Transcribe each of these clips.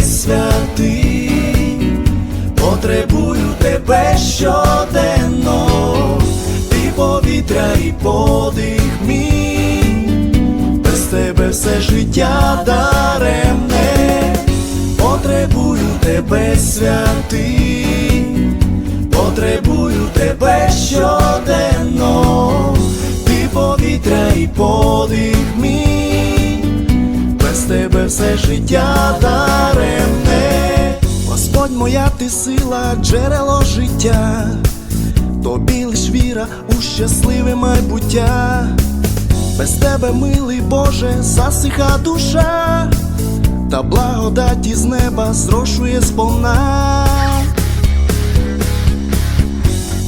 тебе святий, потребую тебе щоденно, ти повітря і подих мій, без тебе все життя даремне, потребую тебе святий, потребую тебе щоденно, все життя даремне, Господь моя ти сила, джерело життя, тобі лиш віра у щасливе майбуття, без тебе, милий Боже, засиха душа, та благодаті з неба зрошує сповна.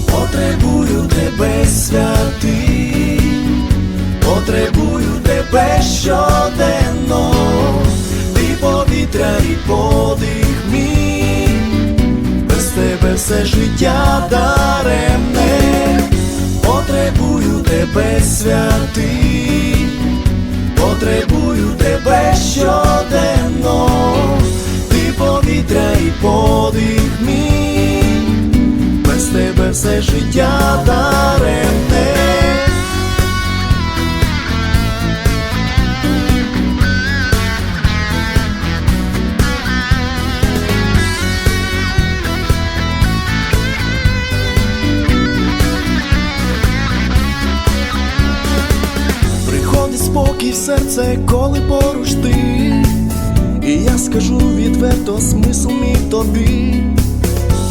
Потребую тебе святий, потребую тебе щоденно, ти повітря і подих мій, без тебе все життя даремне, потребую тебе святий, потребую тебе щоденно, ти повітря і подих мій. Без тебе все життя даремне. Спокій в серце, коли поруч ти, і я скажу відверто смисл мій тобі.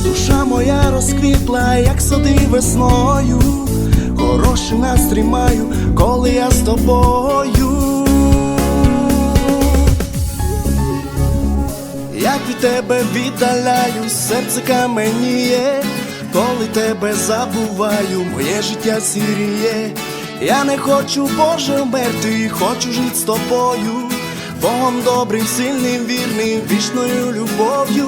Душа моя розквітла, як сади весною, хороший настрій маю, коли я з тобою. Як від тебе віддаляю, серце каменіє, коли тебе забуваю, моє життя сіріє. Я не хочу, Боже, вмерти, хочу жити з тобою, Богом добрим, сильним, вірним, вічною любов'ю.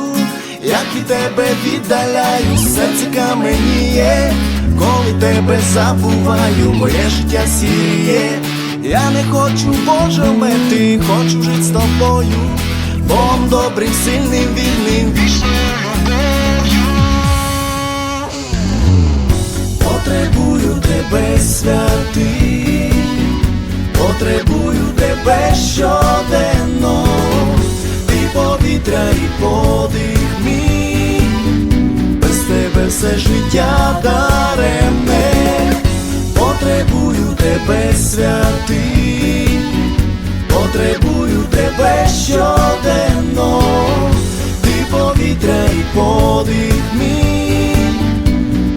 Як від тебе віддаляю, серце каменіє, коли тебе забуваю, моє життя сіє. Я не хочу, Боже, вмерти, хочу жити з тобою, Богом добрим, сильним, вільним, подих мій,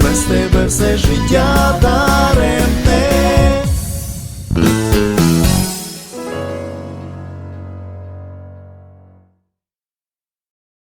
без тебе все життя дарем.